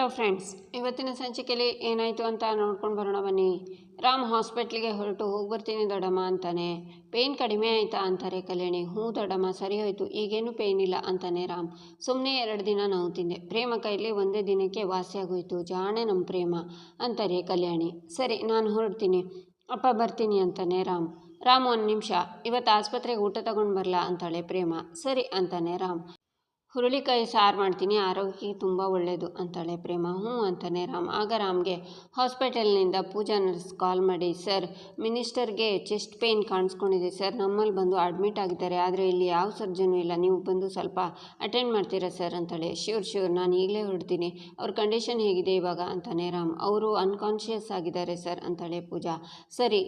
Hello friends ಇವತ್ತಿನ ಸಂಚಿಕೆಯಲ್ಲಿ ಏನಾಯಿತು ಅಂತ ನೋಡ್ಕೊಂಡು ಬರೋಣ ಬನ್ನಿ. ರಾಮ್ ಹಾಸ್ಪಿಟ್ಲಿಗೆ ಹೊರಟು ಹೋಗಿ ಬರ್ತೀನಿ ದೊಡ್ಡಮ್ಮ ಅಂತಾನೆ. ಪೇಯ್ನ್ ಕಡಿಮೆ ಆಯಿತಾ ಅಂತಾರೆ ಕಲ್ಯಾಣಿ. ಹ್ಞೂ ದೊಡ್ಡಮ್ಮ, ಸರಿ ಹೋಯಿತು. ಈಗೇನು ಪೇಯ್ನ್ ಇಲ್ಲ ಅಂತಾನೆ ರಾಮ್. ಸುಮ್ಮನೆ ಎರಡು ದಿನ ನಾವು ತಿಂದೆ. ಪ್ರೇಮ ಕೈಲಿ ಒಂದೇ ದಿನಕ್ಕೆ ವಾಸಿಯಾಗೋಯಿತು. ಜಾಣೆ ನಮ್ಮ ಪ್ರೇಮ ಅಂತಾರೆ ಕಲ್ಯಾಣಿ. ಸರಿ, ನಾನು ಹೊರಡ್ತೀನಿ. ಅಪ್ಪ ಬರ್ತೀನಿ ಅಂತಾನೆ ರಾಮ್. ರಾಮ್, ಒಂದು ನಿಮಿಷ. ಇವತ್ತು ಆಸ್ಪತ್ರೆಗೆ ಊಟ ತಗೊಂಡು ಬರಲಾ ಅಂತಾಳೆ ಪ್ರೇಮ. ಸರಿ ಅಂತಾನೆ ರಾಮ್. ಹುರುಳಿಕಾಯಿ ಸಾರು ಮಾಡ್ತೀನಿ, ಆರೋಗ್ಯಕ್ಕೆ ತುಂಬ ಒಳ್ಳೆಯದು ಅಂತಾಳೆ ಪ್ರೇಮ. ಹ್ಞೂ ಅಂತಾನೆ ರಾಮ್. ಆಗ ರಾಮ್ಗೆ ಹಾಸ್ಪಿಟಲ್ನಿಂದ ಪೂಜಾ ನರ್ಸ್ ಕಾಲ್ ಮಾಡಿ, ಸರ್, ಮಿನಿಸ್ಟರ್ಗೆ ಚೆಸ್ಟ್ ಪೇಯ್ನ್ ಕಾಣಿಸ್ಕೊಂಡಿದೆ, ಸರ್. ನಮ್ಮಲ್ಲಿ ಬಂದು ಅಡ್ಮಿಟ್ ಆಗಿದ್ದಾರೆ, ಆದರೆ ಇಲ್ಲಿ ಯಾವ ಸರ್ಜನೂ ಇಲ್ಲ. ನೀವು ಬಂದು ಸ್ವಲ್ಪ ಅಟೆಂಡ್ ಮಾಡ್ತೀರಾ, ಸರ್? ಅಂತಾಳೆ. Sure sure. ನಾನು ಈಗಲೇ ಹೊರಡ್ತೀನಿ. ಅವ್ರ ಕಂಡೀಷನ್ ಹೇಗಿದೆ ಇವಾಗ? ಅಂತಾನೆ ರಾಮ್. ಅವರು ಅನ್ಕಾನ್ಷಿಯಸ್ ಆಗಿದ್ದಾರೆ, ಸರ್, ಅಂತಾಳೆ ಪೂಜಾ. ಸರಿ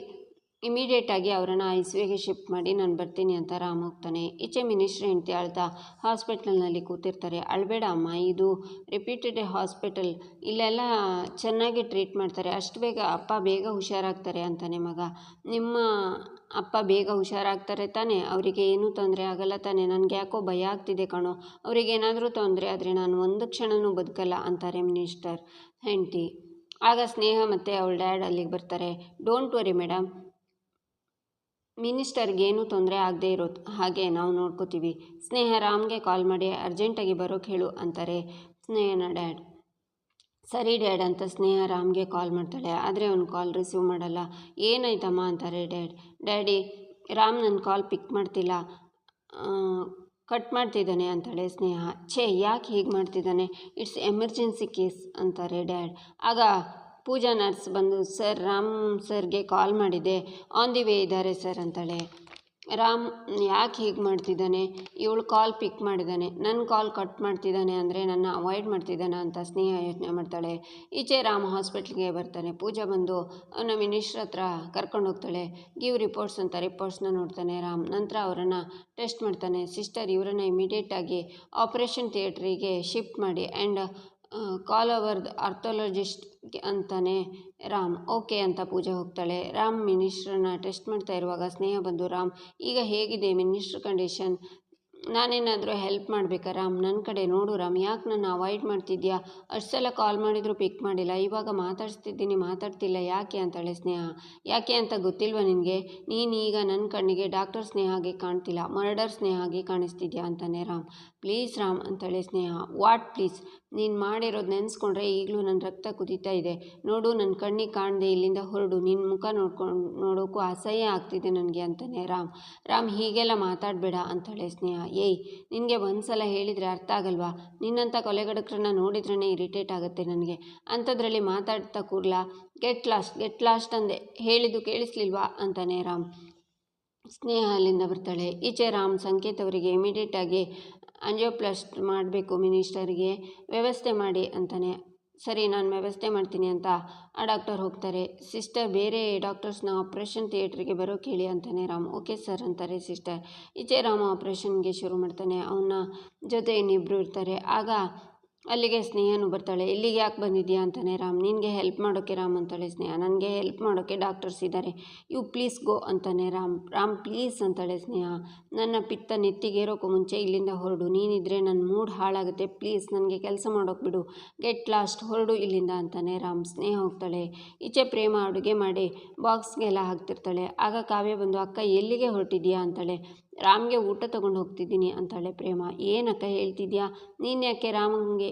ಇಮಿಡಿಯೇಟಾಗಿ ಅವರನ್ನು ಐ ಸಿ ಯುಗೆ ಶಿಫ್ಟ್ ಮಾಡಿ ನಾನು ಬರ್ತೀನಿ ಅಂತ ರಾಮ್ ಹೋಗ್ತಾನೆ. ಈಚೆ ಮಿನಿಸ್ಟ್ರ್ ಹೆಂಡ್ತಿ ಅಳ್ತಾ ಹಾಸ್ಪಿಟ್ಲ್ನಲ್ಲಿ ಕೂತಿರ್ತಾರೆ. ಅಳಬೇಡ ಅಮ್ಮ, ಇದು ರಿಪೀಟೆಡ್ ಹಾಸ್ಪಿಟಲ್ ಇಲ್ಲೆಲ್ಲ ಚೆನ್ನಾಗಿ ಟ್ರೀಟ್ ಮಾಡ್ತಾರೆ. ಅಷ್ಟು ಬೇಗ ಅಪ್ಪ ಬೇಗ ಹುಷಾರಾಗ್ತಾರೆ ಅಂತಾನೆ ಮಗ. ನಿಮ್ಮ ಅಪ್ಪ ಬೇಗ ಹುಷಾರಾಗ್ತಾರೆ ತಾನೇ? ಅವರಿಗೆ ಏನೂ ತೊಂದರೆ ಆಗಲ್ಲ ತಾನೇ? ನನಗೆ ಯಾಕೋ ಭಯ ಆಗ್ತಿದೆ ಕಣೋ. ಅವರಿಗೇನಾದರೂ ತೊಂದರೆ ಆದರೆ ನಾನು ಒಂದು ಕ್ಷಣನೂ ಬದುಕಲ್ಲ ಅಂತಾರೆ ಮಿನಿಸ್ಟರ್ ಹೆಂಡ್ತಿ. ಆಗ ಸ್ನೇಹ ಮತ್ತು ಅವಳ ಡ್ಯಾಡ್ ಅಲ್ಲಿಗೆ ಬರ್ತಾರೆ. ಡೋಂಟ್ ವರಿ ಮೇಡಮ್ ಮಿನಿಸ್ಟರ್ಗೆ ಏನೂ ತೊಂದರೆ ಆಗದೆ ಇರೋದು ಹಾಗೆ ನಾವು ನೋಡ್ಕೋತೀವಿ. ಸ್ನೇಹ ರಾಮ್ಗೆ ಕಾಲ್ ಮಾಡಿ ಅರ್ಜೆಂಟಾಗಿ ಬರೋಕ್ಕೆ ಹೇಳು ಅಂತಾರೆ. ಸ್ನೇಹನ ಡ್ಯಾಡ್. ಸರಿ ಡ್ಯಾಡ್ ಅಂತ ಸ್ನೇಹ ರಾಮ್ಗೆ ಕಾಲ್ ಮಾಡ್ತಾಳೆ. ಆದರೆ ಅವ್ನು ಕಾಲ್ ರಿಸೀವ್ ಮಾಡಲ್ಲ. ಏನಾಯ್ತಮ್ಮ ಅಂತಾರೆ ಡ್ಯಾಡ್. ಡ್ಯಾಡಿ, ರಾಮ್ ನನ್ನ ಕಾಲ್ ಪಿಕ್ ಮಾಡ್ತಿಲ್ಲ. ಕಟ್ ಮಾಡ್ತಿದ್ದಾನೆ ಅಂತಾಳೆ ಸ್ನೇಹ. ಛೇ, ಯಾಕೆ ಹೀಗೆ ಮಾಡ್ತಿದ್ದಾನೆ? ಇಟ್ಸ್ ಎಮರ್ಜೆನ್ಸಿ ಕೇಸ್ ಅಂತಾರೆ ಡ್ಯಾಡ್. ಆಗ ಪೂಜಾ ನರ್ಸ್ ಬಂದು, ಸರ್, ರಾಮ್ ಸರ್ಗೆ ಕಾಲ್ ಮಾಡಿದೆ. ಆನ್ ದಿ ವೇ ಇದ್ದಾರೆ ಸರ್, ಅಂತಾಳೆ. ರಾಮ್ ಯಾಕೆ ಹೀಗೆ ಮಾಡ್ತಿದ್ದಾನೆ? ಇವಳು ಕಾಲ್ ಪಿಕ್ ಮಾಡಿದ್ದಾನೆ. ನನ್ನ ಕಾಲ್ ಕಟ್ ಮಾಡ್ತಿದ್ದಾನೆ ಅಂದರೆ ನನ್ನ ಅವಾಯ್ಡ್ ಮಾಡ್ತಿದ್ದಾನೆ ಅಂತ ಸ್ನೇಹ ಯೋಚನೆ ಮಾಡ್ತಾಳೆ. ಈಚೆ ರಾಮ್ ಹಾಸ್ಪಿಟ್ಲಿಗೆ ಬರ್ತಾನೆ. ಪೂಜಾ ಬಂದು ಅವನ ಮಿನಿಸ್ಟ್ರ್ ಹತ್ರ ಕರ್ಕೊಂಡು ಹೋಗ್ತಾಳೆ. ಗಿವ್ ರಿಪೋರ್ಟ್ಸ್ ಅಂತ ರಿಪೋರ್ಟ್ಸ್ನ ನೋಡ್ತಾನೆ ರಾಮ್. ನಂತರ ಅವರನ್ನು ಟೆಸ್ಟ್ ಮಾಡ್ತಾನೆ. ಸಿಸ್ಟರ್ ಇವರನ್ನು ಇಮಿಡಿಯೇಟಾಗಿ ಆಪರೇಷನ್ ಥಿಯೇಟ್ರಿಗೆ ಶಿಫ್ಟ್ ಮಾಡಿ ಆ್ಯಂಡ್ ಕಾಲ್ ಅವರ್ದು ಆರ್ಥೋಲಜಿಸ್ಟ್ ಅಂತಾನೆ ರಾಮ್. ಓಕೆ ಅಂತ ಪೂಜೆ ಹೋಗ್ತಾಳೆ. ರಾಮ್ ಮಿನಿಸ್ಟ್ರನ್ನ ಟೆಸ್ಟ್ ಮಾಡ್ತಾ ಇರುವಾಗ ಸ್ನೇಹ ಬಂದು, ರಾಮ್, ಈಗ ಹೇಗಿದೆ ಮಿನಿಸ್ಟ್ರ್ ಕಂಡೀಷನ್ ನಾನೇನಾದರೂ ಹೆಲ್ಪ್ ಮಾಡಬೇಕಾ ರಾಮ್? ನನ್ನ ಕಡೆ ನೋಡು ರಾಮ್, ಯಾಕೆ ನನ್ನ ಅವಾಯ್ಡ್ ಮಾಡ್ತಿದ್ಯಾ? ಅಷ್ಟು ಸಲ ಕಾಲ್ ಮಾಡಿದರೂ ಪಿಕ್ ಮಾಡಿಲ್ಲ. ಇವಾಗ ಮಾತಾಡ್ಸ್ತಿದ್ದೀನಿ, ಮಾತಾಡ್ತಿಲ್ಲ. ಯಾಕೆ? ಅಂತಾಳೆ ಸ್ನೇಹ. ಯಾಕೆ ಅಂತ ಗೊತ್ತಿಲ್ವ ನಿನಗೆ? ನೀನು ಈಗ ನನ್ನ ಕಣ್ಣಿಗೆ ಡಾಕ್ಟರ್ ಸ್ನೇಹಾಗೆ ಕಾಣ್ತಿಲ್ಲ ಮರ್ಡರ್ ಸ್ನೇಹಾಗೆ ಕಾಣಿಸ್ತಿದ್ಯಾ? ಅಂತಾನೆ ರಾಮ್. ಪ್ಲೀಸ್ ರಾಮ್ ಅಂತಾಳೆ ಸ್ನೇಹ. What please? ನೀನು ಮಾಡಿರೋದು ನೆನೆಸ್ಕೊಂಡ್ರೆ ಈಗಲೂ ನನ್ನ ರಕ್ತ ಕುದೀತಾ ಇದೆ. ನೋಡು ನನ್ನ ಕಣ್ಣಿಗೆ ಕಾಣದೆ ಇಲ್ಲಿಂದ ಹೊರಡು. ನಿನ್ನ ಮುಖ ನೋಡ್ಕೊಂಡು ನೋಡೋಕ್ಕೂ ಅಸಹ್ಯ ಆಗ್ತಿದೆ ನನಗೆ ಅಂತಾನೆ ರಾಮ್. ರಾಮ್, ಹೀಗೆಲ್ಲ ಮಾತಾಡಬೇಡ ಅಂತಾಳೆ ಸ್ನೇಹ. ಏಯ್, ನಿನಗೆ ಒಂದು ಸಲ ಹೇಳಿದರೆ ಅರ್ಥ ಆಗಲ್ವಾ? ನಿನ್ನಂಥ ಕೊಲೆಗಡಕರನ್ನ ನೋಡಿದ್ರೇ ಇರಿಟೇಟ್ ಆಗುತ್ತೆ ನನಗೆ. ಅಂಥದ್ರಲ್ಲಿ ಮಾತಾಡ್ತಾ ಕೂರ್ಲಾ? ಗೆಟ್ ಲಾಸ್ಟ್ ಗೆಟ್ ಲಾಸ್ಟ್ ಅಂದೆ. ಹೇಳಿದ್ದು ಕೇಳಿಸ್ಲಿಲ್ವಾ? ಅಂತಾನೆ ರಾಮ್. ಸ್ನೇಹ ಅಲ್ಲಿಂದ ಬರ್ತಾಳೆ. ಈಚೆ ರಾಮ್ ಸಂಕೇತ್ ಅವರಿಗೆ ಇಮಿಡಿಯೇಟಾಗಿ ಅಂಜಿಯೋಪ್ಲಾಸ್ಟ್ ಮಾಡಬೇಕು ಮಿನಿಸ್ಟರ್ಗೆ, ವ್ಯವಸ್ಥೆ ಮಾಡಿ ಅಂತಾನೆ. ಸರಿ, ನಾನು ವ್ಯವಸ್ಥೆ ಮಾಡ್ತೀನಿ ಅಂತ ಆ ಡಾಕ್ಟರ್ ಹೋಗ್ತಾರೆ. ಸಿಸ್ಟರ್, ಬೇರೆ ಡಾಕ್ಟರ್ಸ್ನ ಆಪ್ರೇಷನ್ ಥಿಯೇಟ್ರಿಗೆ ಬರೋಕೆ ಹೇಳಿ ಅಂತಾನೆ ರಾಮ್. ಓಕೆ ಸರ್ ಅಂತಾರೆ ಸಿಸ್ಟರ್. ಈಚೆ ರಾಮ್ ಆಪ್ರೇಷನ್ಗೆ ಶುರು ಮಾಡ್ತಾನೆ. ಅವನ ಜೊತೆ ಇನ್ನಿಬ್ಬರು ಇರ್ತಾರೆ. ಆಗ ಅಲ್ಲಿಗೆ ಸ್ನೇಹನು ಬರ್ತಾಳೆ. ಇಲ್ಲಿಗೆ ಯಾಕೆ ಬಂದಿದ್ಯಾ ಅಂತಾನೆ ರಾಮ್. ನಿನಗೆ ಹೆಲ್ಪ್ ಮಾಡೋಕ್ಕೆ ರಾಮ್ ಅಂತಾಳೆ ಸ್ನೇಹ. ನನಗೆ ಹೆಲ್ಪ್ ಮಾಡೋಕ್ಕೆ ಡಾಕ್ಟರ್ಸ್ ಇದ್ದಾರೆ. ಯು ಪ್ಲೀಸ್ ಗೋ ಅಂತಾನೆ ರಾಮ್. ರಾಮ್ ಪ್ಲೀಸ್ ಅಂತಾಳೆ ಸ್ನೇಹ. ನನ್ನ ಪಿತ್ತ ನೆತ್ತಿಗೇರೋಕ್ಕೂ ಮುಂಚೆ ಇಲ್ಲಿಂದ ಹೊರಡು. ನೀನಿದ್ರೆ ನನ್ನ ಮೂಡ್ ಹಾಳಾಗುತ್ತೆ. ಪ್ಲೀಸ್ ನನಗೆ ಕೆಲಸ ಮಾಡೋಕೆ ಬಿಡು. ಗೆಟ್ ಲಾಸ್ಟ್ ಹೊರಡು ಇಲ್ಲಿಂದ ಅಂತಾನೆ ರಾಮ್. ಸ್ನೇಹ ಹೋಗ್ತಾಳೆ. ಈಚೆ ಪ್ರೇಮ ಅಡುಗೆ ಮಾಡಿ ಬಾಕ್ಸ್ಗೆಲ್ಲ ಹಾಕ್ತಿರ್ತಾಳೆ. ಆಗ ಕಾವ್ಯ ಬಂದು, ಅಕ್ಕ ಎಲ್ಲಿಗೆ ಹೊರಟಿದ್ಯಾ ಅಂತಾಳೆ. ರಾಮ್ಗೆ ಊಟ ತಗೊಂಡು ಹೋಗ್ತಿದ್ದೀನಿ ಅಂತಾಳೆ ಪ್ರೇಮ. ಏನಕ್ಕ ಹೇಳ್ತಿದ್ಯಾ? ನೀನು ಯಾಕೆ ರಾಮಂಗೆ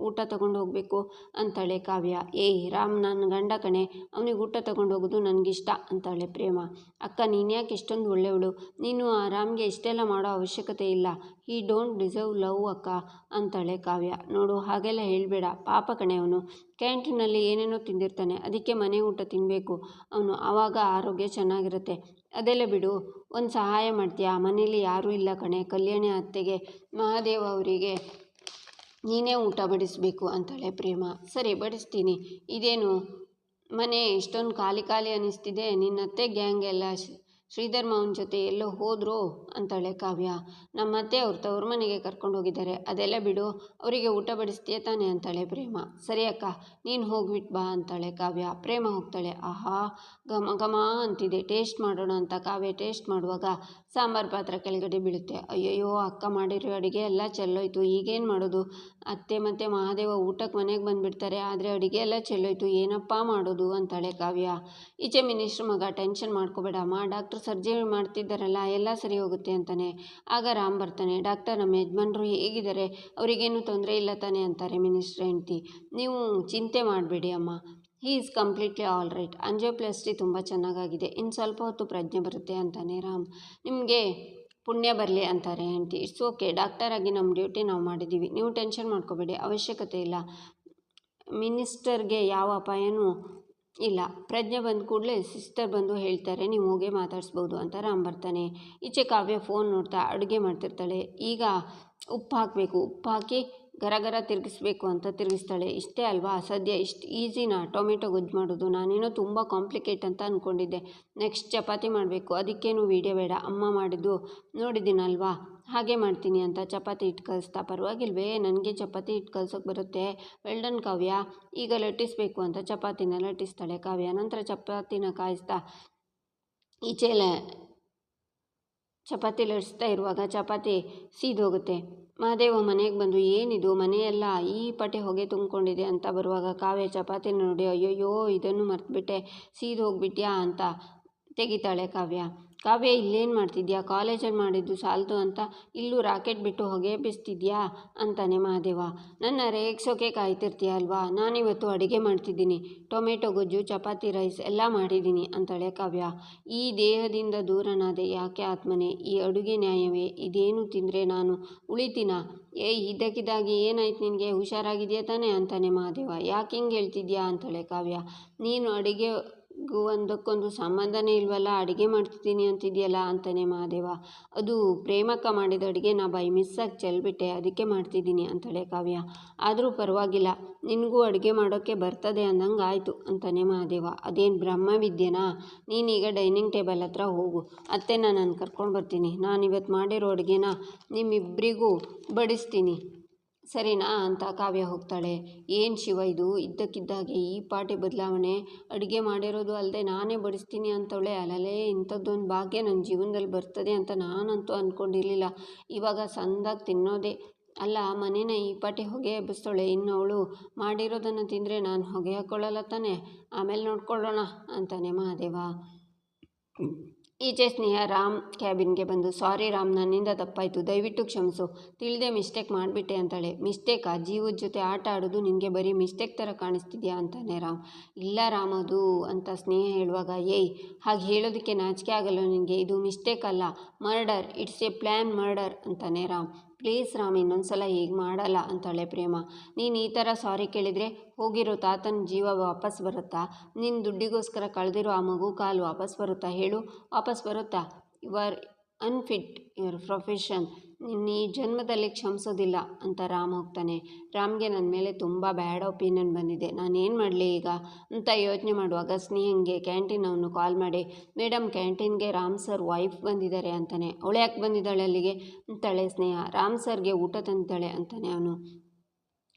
ಊಟ ತಗೊಂಡು ಹೋಗಬೇಕು? ಅಂತಾಳೆ ಕಾವ್ಯ. ಏಯ್ ರಾಮ್ ನನ್ನ ಗಂಡ ಕಣೆ. ಅವನಿಗೆ ಊಟ ತಗೊಂಡು ಹೋಗೋದು ನನಗಿಷ್ಟ ಅಂತಾಳೆ ಪ್ರೇಮ. ಅಕ್ಕ, ನೀನು ಯಾಕೆ ಇಷ್ಟೊಂದು ಒಳ್ಳೆಯವಳು? ನೀನು ಆ ರಾಮ್ಗೆ ಇಷ್ಟೆಲ್ಲ ಮಾಡೋ ಅವಶ್ಯಕತೆ ಇಲ್ಲ. ಈ ಡೋಂಟ್ ಡಿಸರ್ವ್ ಲವ್ ಅಕ್ಕ ಅಂತಾಳೆ ಕಾವ್ಯ. ನೋಡು, ಹಾಗೆಲ್ಲ ಹೇಳಬೇಡ. ಪಾಪ ಕಣೆ ಅವನು. ಕ್ಯಾಂಟೀನಲ್ಲಿ ಏನೇನೋ ತಿಂದಿರ್ತಾನೆ. ಅದಕ್ಕೆ ಮನೆ ಊಟ ತಿನ್ನಬೇಕು ಅವನು ಆವಾಗ ಆರೋಗ್ಯ ಚೆನ್ನಾಗಿರುತ್ತೆ. ಅದೆಲ್ಲ ಬಿಡು. ಒಂದು ಸಹಾಯ ಮಾಡ್ತೀಯಾ? ಮನೇಲಿ ಯಾರೂ ಇಲ್ಲ ಕಣೆ. ಕಲ್ಯಾಣಿ ಅತ್ತೆಗೆ, ಮಹಾದೇವ ಅವರಿಗೆ ನೀನೇ ಊಟ ಬಡಿಸಬೇಕು ಅಂತಾಳೆ ಪ್ರೇಮ. ಸರಿ, ಬಡಿಸ್ತೀನಿ. ಇದೇನು? ಮನೆ ಇಷ್ಟೊಂದು ಖಾಲಿ ಖಾಲಿ ಅನ್ನಿಸ್ತಿದೆ ನಿನ್ನತ್ತೆ ಗ್ಯಾಂಗ್ ಎಲ್ಲ ಶ್ರೀಧರ್ ಮಾವನ ಜೊತೆ ಎಲ್ಲೋ ಹೋದ್ರು? ಅಂತಾಳೆ ಕಾವ್ಯ. ನಮ್ಮ ಅತ್ತೆ ಅವ್ರ ತವ್ರ ಮನೆಗೆ ಕರ್ಕೊಂಡು ಹೋಗಿದ್ದಾರೆ. ಅದೆಲ್ಲ ಬಿಡು, ಅವರಿಗೆ ಊಟ ಬಡಿಸ್ತೀಯ ತಾನೆ? ಅಂತಾಳೆ ಪ್ರೇಮ. ಸರಿ ಅಕ್ಕ, ನೀನು ಹೋಗ್ಬಿಟ್ಟು ಬಾ, ಅಂತಾಳೆ ಕಾವ್ಯ. ಪ್ರೇಮ ಹೋಗ್ತಾಳೆ. ಆಹಾ, ಘಮ ಘಮ ಅಂತಿದೆ. ಟೇಸ್ಟ್ ಮಾಡೋಣ ಅಂತ ಕಾವ್ಯ ಟೇಸ್ಟ್ ಮಾಡುವಾಗ ಸಾಂಬಾರು ಪಾತ್ರೆ ಕೆಳಗಡೆ ಬೀಳುತ್ತೆ. ಅಯ್ಯಯ್ಯೋ, ಅಕ್ಕ ಮಾಡಿರೋ ಅಡುಗೆ ಎಲ್ಲ ಚೆಲ್ಲೋಯ್ತು. ಈಗೇನು ಮಾಡೋದು? ಅತ್ತೆ ಮತ್ತು ಮಹಾದೇವ ಊಟಕ್ಕೆ ಮನೆಗೆ ಬಂದುಬಿಡ್ತಾರೆ, ಆದರೆ ಅಡುಗೆ ಎಲ್ಲ ಚೆಲ್ಲೋಯ್ತು. ಏನಪ್ಪ ಮಾಡೋದು? ಅಂತಾಳೆ ಕಾವ್ಯ. ಈಚೆ ಮಿನಿಸ್ಟ್ರ್ ಮಗ, ಟೆನ್ಷನ್ ಮಾಡ್ಕೋಬೇಡ. ಅಮ್ಮ ಡಾಕ್ಟ್ರ್ ಸರ್ಜರಿ ಮಾಡ್ತಿದ್ದಾರಲ್ಲ, ಎಲ್ಲ ಸರಿ ಹೋಗುತ್ತೆ ಅಂತಾನೆ. ಆಗ ರಾಮ್ ಬರ್ತಾನೆ. ಡಾಕ್ಟರ್, ನಮ್ಮ ಯಜಮಾನ್ರು ಹೇಗಿದ್ದಾರೆ? ಅವರಿಗೇನು ತೊಂದರೆ ಇಲ್ಲ ತಾನೆ ಅಂತಾರೆ ಮಿನಿಸ್ಟ್ರ್ ಹೆಂಡ್ತಿ. ನೀವು ಚಿಂತೆ ಮಾಡಬೇಡಿ ಅಮ್ಮ. He is completely all right angioplasty ತುಂಬ ಚೆನ್ನಾಗಾಗಿದೆ. ಇನ್ನು ಸ್ವಲ್ಪ ಹೊತ್ತು ಪ್ರಜ್ಞೆ ಬರುತ್ತೆ ಅಂತಾನೆ ರಾಮ್. ನಿಮಗೆ ಪುಣ್ಯ ಬರಲಿ ಅಂತಾರೆ ಆಂಟಿ ಇಟ್ಸ್ ಓಕೆ ಡಾಕ್ಟರಾಗಿ ನಮ್ಮ ಡ್ಯೂಟಿ ನಾವು ಮಾಡಿದ್ದೀವಿ ನೀವು ಟೆನ್ಷನ್ ಮಾಡ್ಕೋಬೇಡಿ. ಅವಶ್ಯಕತೆ ಇಲ್ಲ. ಮಿನಿಸ್ಟರ್ಗೆ ಯಾವ ಅಪಾಯನೂ ಇಲ್ಲ. ಪ್ರಜ್ಞೆ ಬಂದ ಕೂಡಲೇ ಸಿಸ್ಟರ್ ಬಂದು ಹೇಳ್ತಾರೆ. ನೀವು ಹೋಗಿ ಮಾತಾಡಿಸ್ಬೋದು ಅಂತ ರಾಮ್ ಬರ್ತಾನೆ. ಈಚೆ ಕಾವ್ಯ ಫೋನ್ ನೋಡ್ತಾ ಅಡುಗೆ ಮಾಡ್ತಿರ್ತಾಳೆ. ಈಗ ಉಪ್ಪು ಹಾಕಬೇಕು. ಉಪ್ಪು ಹಾಕಿ ಗರ ಗರ ತಿರುಗಿಸ್ಬೇಕು ಅಂತ ತಿರುಗಿಸ್ತಾಳೆ. ಇಷ್ಟೇ ಅಲ್ವಾ? ಸದ್ಯ ಇಷ್ಟು ಈಸಿನಾ ಟೊಮೆಟೊ ಗೊಜ್ಜು ಮಾಡೋದು. ನಾನೇನೋ ತುಂಬ ಕಾಂಪ್ಲಿಕೇಟ್ ಅಂತ ಅಂದ್ಕೊಂಡಿದ್ದೆ ನೆಕ್ಸ್ಟ್ ಚಪಾತಿ ಮಾಡಬೇಕು. ಅದಕ್ಕೇನು ವೀಡಿಯೋ ಬೇಡ. ಅಮ್ಮ ಮಾಡಿದ್ದು ನೋಡಿದ್ದೀನಲ್ವಾ? ಹಾಗೆ ಮಾಡ್ತೀನಿ ಅಂತ ಚಪಾತಿ ಇಟ್ಟು ಕಲಿಸ್ತಾ. ಪರವಾಗಿಲ್ವೇ, ನನಗೆ ಚಪಾತಿ ಇಟ್ಟು ಕಲ್ಸೋಕೆ ಬರುತ್ತೆ. Well done Kavya. ಈಗ ಲಟ್ಟಿಸ್ಬೇಕು ಅಂತ ಚಪಾತಿನ ಲಟ್ಟಿಸ್ತಾಳೆ. ಕಾವ್ಯ, ನಂತರ ಚಪಾತಿನ ಕಾಯಿಸ್ತಾ ಈಚೆಲೆ ಚಪಾತಿ ಲಡಿಸ್ತಾ ಇರುವಾಗ ಚಪಾತಿ ಸೀದೋಗುತ್ತೆ. ಮಹಾದೇವ ಮನೆಗೆ ಬಂದು, ಏನಿದು? ಮನೆಯೆಲ್ಲ ಈ ಪಟೆ ಹೊಗೆ ತುಂಬಿಕೊಂಡಿದೆ ಅಂತ ಬರುವಾಗ ಕಾವ್ಯ ಚಪಾತಿ ನೋಡಿ, ಅಯ್ಯಯ್ಯೋ, ಇದನ್ನು ಮರ್ತುಬಿಟ್ಟೆ, ಸೀದೋಗ್ಬಿಟ್ಯಾ? ಅಂತ ತೆಗಿತಾಳೆ ಕಾವ್ಯ. ಕಾವ್ಯ ಇಲ್ಲೇನು ಮಾಡ್ತಿದ್ಯಾ? ಕಾಲೇಜಲ್ಲಿ ಮಾಡಿದ್ದು ಸಾಲದು ಅಂತ ಇಲ್ಲೂ ರಾಕೆಟ್ ಬಿಟ್ಟು ಹೊಗೆ ಬಿಸ್ತಿದ್ಯಾ? ಅಂತಾನೆ ಮಹಾದೇವ. ನನ್ನ ರೇಗಿಸೋಕೆ ಕಾಯ್ತಿರ್ತೀಯ ಅಲ್ವಾ? ನಾನಿವತ್ತು ಅಡುಗೆ ಮಾಡ್ತಿದ್ದೀನಿ. ಟೊಮೆಟೊ, ಗೊಜ್ಜು, ಚಪಾತಿ, ರೈಸ್ ಎಲ್ಲ ಮಾಡಿದ್ದೀನಿ ಅಂತಾಳೆ ಕಾವ್ಯ. ಈ ದೇಹದಿಂದ ದೂರನಾದೆ ಯಾಕೆ ಆತ್ಮನೆ? ಈ ಅಡುಗೆ ನ್ಯಾಯವೇ? ಇದೇನು ತಿಂದರೆ ನಾನು ಉಳಿತೀನ? ಏ ಇದ್ದಕ್ಕಿದ್ದಾಗಿ ಏನಾಯ್ತು ನಿನಗೆ? ಹುಷಾರಾಗಿದೆಯಾ ತಾನೇ? ಅಂತಾನೆ ಮಹಾದೇವ. ಯಾಕೆ ಹಿಂಗೆ ಹೇಳ್ತಿದ್ಯಾ? ಅಂತಾಳೆ ಕಾವ್ಯ. ನೀನು ಅಡುಗೆ ಗೂ ಒಂದಕ್ಕೊಂದು ಸಂಬಂಧನೇ ಇಲ್ವಲ್ಲ? ಅಡುಗೆ ಮಾಡ್ತಿದ್ದೀನಿ ಅಂತಿದೆಯಲ್ಲ ಅಂತಾನೆ ಮಹಾದೇವ. ಅದು ಪ್ರೇಮಕ್ಕ ಮಾಡಿದ ಅಡುಗೆ ನಾ ಬೈ ಮಿಸ್ಸಾಗಿ ಚೆಲ್ಬಿಟ್ಟೆ, ಅದಕ್ಕೆ ಮಾಡ್ತಿದ್ದೀನಿ ಅಂತಳೆ ಕಾವ್ಯ. ಆದರೂ ಪರವಾಗಿಲ್ಲ, ನಿನಗೂ ಅಡುಗೆ ಮಾಡೋಕ್ಕೆ ಬರ್ತದೆ ಅಂದಂಗೆ ಆಯಿತು ಅಂತಾನೆ ಮಹಾದೇವ. ಅದೇನು ಬ್ರಹ್ಮವಿದ್ಯೆನಾ? ನೀನೀಗ ಡೈನಿಂಗ್ ಟೇಬಲ್ ಹತ್ರ ಹೋಗು. ಅತ್ತೆ ನಾನು ಕರ್ಕೊಂಡು ಬರ್ತೀನಿ. ನಾನು ಇವತ್ತು ಮಾಡಿರೋ ಅಡುಗೆನ ನಿಮ್ಮಿಬ್ಬರಿಗೂ ಬಡಿಸ್ತೀನಿ. ಸರಿನಾ ಅಂತ ಕಾವ್ಯ ಹೋಗ್ತಾಳೆ. ಏನು ಶಿವ ಇದು? ಇದ್ದಕ್ಕಿದ್ದಾಗೆ ಈ ಪಾಟಿ ಬದಲಾವಣೆ? ಅಡುಗೆ ಮಾಡಿರೋದು ಅಲ್ಲದೆ ನಾನೇ ಬಡಿಸ್ತೀನಿ ಅಂತವಳೆ. ಅಲ್ಲಲೇ ಇಂಥದ್ದೊಂದು ಭಾಗ್ಯ ನನ್ನ ಜೀವನದಲ್ಲಿ ಬರ್ತದೆ ಅಂತ ನಾನಂತೂ ಅಂದ್ಕೊಂಡಿರಲಿಲ್ಲ ಇವಾಗ ಸಂದಾಗಿ ತಿನ್ನೋದೇ. ಅಲ್ಲ, ಮನೇನ ಈ ಪಾಟಿ ಹೊಗೆ ಎಬ್ಬಿಸ್ತಾಳೆ ಇನ್ನು ಅವಳು ಮಾಡಿರೋದನ್ನು ತಿಂದರೆ ನಾನು ಹೊಗೆ ಹಾಕ್ಕೊಳ್ಳಲ್ಲ ತಾನೆ. ಆಮೇಲೆ ನೋಡ್ಕೊಳ್ಳೋಣ ಅಂತಾನೆ ಮಹಾದೇವ. ಈಚೆ ಸ್ನೇಹ ರಾಮ್ ಕ್ಯಾಬಿನ್ಗೆ ಬಂದು, ಸಾರಿ ರಾಮ್, ನನ್ನಿಂದ ತಪ್ಪಾಯಿತು, ದಯವಿಟ್ಟು ಕ್ಷಮಿಸು. ತಿಳಿದೆ ಮಿಸ್ಟೇಕ್ ಮಾಡಿಬಿಟ್ಟೆ, ಅಂತಾಳೆ. ಮಿಸ್ಟೇಕಾ? ಜೀವದ ಜೊತೆ ಆಟ ಆಡೋದು ನಿನಗೆ ಬರೀ ಮಿಸ್ಟೇಕ್ ಥರ ಕಾಣಿಸ್ತಿದ್ಯಾ? ಅಂತಾನೆ ರಾಮ್. ಇಲ್ಲ ರಾಮ್, ಅದು, ಅಂತ ಸ್ನೇಹ ಹೇಳುವಾಗ, ಏಯ್, ಹಾಗೆ ಹೇಳೋದಕ್ಕೆ ನಾಚಿಕೆ ಆಗಲ್ಲ ನಿನಗೆ. ಇದು ಮಿಸ್ಟೇಕ್ ಅಲ್ಲ, murder. It's a plan murder, ಅಂತಾನೆ ರಾಮ್. ಪ್ಲೀಸ್ ರಾಮ್ ಇನ್ನೊಂದು ಸಲ ಹೀಗೆ ಮಾಡಲ್ಲ ಅಂತಾಳೆ ಪ್ರೇಮ. ನೀನು ಈ ಥರ ಸಾರಿ ಕೇಳಿದರೆ ಹೋಗಿರೋ ತಾತನ ಜೀವ ವಾಪಸ್ ಬರುತ್ತಾ? ನಿನ್ನ ದುಡ್ಡಿಗೋಸ್ಕರ ಕಳೆದಿರೋ ಆ ಮಗು ಕಾಲು ವಾಪಸ್ ಬರುತ್ತಾ ಹೇಳು? ವಾಪಸ್ ಬರುತ್ತಾ? You are unfit your profession ನಿನ್ನ ಈ ಜನ್ಮದಲ್ಲಿ ಕ್ಷಮಿಸೋದಿಲ್ಲ ಅಂತ ರಾಮ್ ಹೋಗ್ತಾನೆ. ರಾಮ್ಗೆ ನನ್ನ ಮೇಲೆ ತುಂಬ ಬ್ಯಾಡ್ ಒಪಿನಿಯನ್ ಬಂದಿದೆ. ನಾನೇನು ಮಾಡಲಿ ಈಗ? ಅಂತ ಯೋಚನೆ ಮಾಡುವಾಗ ಸ್ನೇಹಂಗೆ ಕ್ಯಾಂಟೀನ್ ಅವನು ಕಾಲ್ ಮಾಡಿ ಮೇಡಮ್ ಕ್ಯಾಂಟೀನ್ಗೆ ರಾಮ್ ಸರ್ ವೈಫ್ ಬಂದಿದ್ದಾರೆ ಅಂತಾನೆ. ಅವಳು ಯಾಕೆ ಬಂದಿದ್ದಾಳೆ ಅಲ್ಲಿಗೆ? ಅಂತಾಳೆ ಸ್ನೇಹ. ರಾಮ್ ಸರ್ಗೆ ಊಟ ತಂದಿದ್ದಾಳೆ ಅಂತಾನೆ ಅವನು.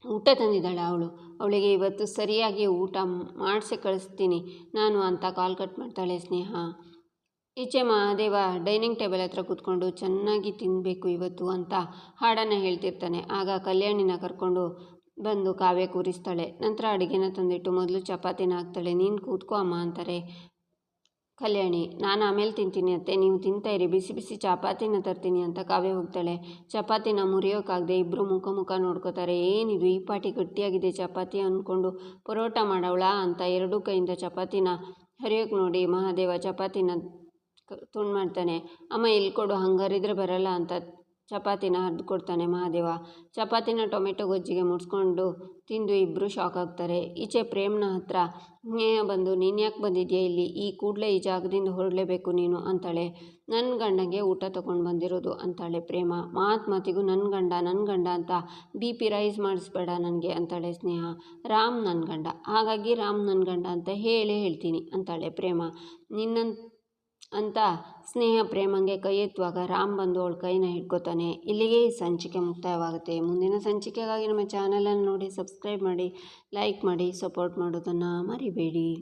ಊಟ ತಂದಿದ್ದಾಳೆ ಅವಳು? ಅವಳಿಗೆ ಇವತ್ತು ಸರಿಯಾಗಿ ಊಟ ಮಾಡಿಸಿ ಕಳಿಸ್ತೀನಿ ನಾನು ಅಂತ ಕಾಲ್ ಕಟ್ ಮಾಡ್ತಾಳೆ ಸ್ನೇಹ. ಈಚೆ ಮಹಾದೇವ ಡೈನಿಂಗ್ ಟೇಬಲ್ ಹತ್ರ ಕೂತ್ಕೊಂಡು ಚೆನ್ನಾಗಿ ತಿನ್ನಬೇಕು ಇವತ್ತು ಅಂತ ಹಾಡನ್ನು ಹೇಳ್ತಿರ್ತಾನೆ. ಆಗ ಕಲ್ಯಾಣಿನ ಕರ್ಕೊಂಡು ಬಂದು ಕಾವ್ಯ ಕೂರಿಸ್ತಾಳೆ. ನಂತರ ಅಡುಗೆನ ತಂದಿಟ್ಟು ಮೊದಲು ಚಪಾತಿನ ಹಾಕ್ತಾಳೆ. ನೀನು ಕೂತ್ಕೋ ಅಮ್ಮ ಅಂತಾರೆ. ಕಲ್ಯಾಣಿ, ನಾನು ಆಮೇಲೆ ತಿಂತೀನಿ ಅತ್ತೆ. ನೀವು ತಿಂತಾ ಇರಿ. ಬಿಸಿ ಬಿಸಿ ಚಪಾತಿನ ತರ್ತೀನಿ ಅಂತ ಕಾವ್ಯ ಹೋಗ್ತಾಳೆ. ಚಪಾತಿನ ಮುರಿಯೋಕ್ಕಾಗದೆ ಇಬ್ಬರು ಮುಖ ಮುಖ ನೋಡ್ಕೋತಾರೆ. ಏನಿದು? ಈ ಪಾಟಿ ಗಟ್ಟಿಯಾಗಿದೆ. ಚಪಾತಿ ಅಂದ್ಕೊಂಡು ಪರೋಟ ಮಾಡವಳ ಅಂತ ಎರಡೂ ಕೈಯಿಂದ ಚಪಾತಿನ ಹರಿಯೋಕೆ ನೋಡಿ ಮಹಾದೇವ ಚಪಾತಿನ ತುಂಡು ಮಾಡ್ತಾನೆ. ಅಮ್ಮ ಇಲ್ಲಿ ಕೊಡು ಹಂಗಾರಿದ್ರೆ ಬರಲ್ಲ ಅಂತ ಚಪಾತಿನ ಹರಿದು ಕೊಡ್ತಾನೆ ಮಹಾದೇವ. ಚಪಾತಿನ ಟೊಮೆಟೊ ಗೊಜ್ಜಿಗೆ ಮುಡಿಸ್ಕೊಂಡು ತಿಂದು ಇಬ್ಬರು ಶಾಕ್ ಆಗ್ತಾರೆ. ಈಚೆ ಪ್ರೇಮ್ನ ಹತ್ರ, ಸ್ನೇಹ ಬಂದು ನೀನು ಯಾಕೆ ಬಂದಿದ್ಯಾ ಇಲ್ಲಿ? ಈ ಕೂಡಲೇ ಈ ಜಾಗದಿಂದ ಹೊರಡಲೇಬೇಕು ನೀನು ಅಂತಾಳೆ. ನನ್ನ ಗಂಡಂಗೆ ಊಟ ತೊಗೊಂಡು ಬಂದಿರೋದು ಅಂತಾಳೆ ಪ್ರೇಮ. ಮಾತು ಮಾತಿಗೂ ನನ್ನ ಗಂಡ ನನ್ನ ಗಂಡ ಅಂತ ಬಿ ಪಿ ರೈಸ್ ಮಾಡಿಸ್ಬೇಡ ನನಗೆ ಅಂತಾಳೆ ಸ್ನೇಹ. ರಾಮ್ ನನ್ನ ಗಂಡ, ಹಾಗಾಗಿ ರಾಮ್ ನನ್ನ ಗಂಡ ಅಂತ ಹೇಳೇ ಹೇಳ್ತೀನಿ ಅಂತಾಳೆ ಪ್ರೇಮ. ನಿನ್ನಂತ ಅಂತ ಸ್ನೇಹ ಪ್ರೇಮಂಗೆ ಕೈ ಎತ್ತುವಾಗ ರಾಮ್ ಬಂದು ಅವಳ ಕೈನ ಹಿಡ್ಕೊತಾನೆ. ಇಲ್ಲಿಗೆ ಈ ಸಂಚಿಕೆ ಮುಕ್ತಾಯವಾಗುತ್ತೆ. ಮುಂದಿನ ಸಂಚಿಕೆಗಾಗಿ ನಮ್ಮ ಚಾನಲನ್ನು ನೋಡಿ, ಸಬ್ಸ್ಕ್ರೈಬ್ ಮಾಡಿ, ಲೈಕ್ ಮಾಡಿ, ಸಪೋರ್ಟ್ ಮಾಡೋದನ್ನು ಮರಿಬೇಡಿ.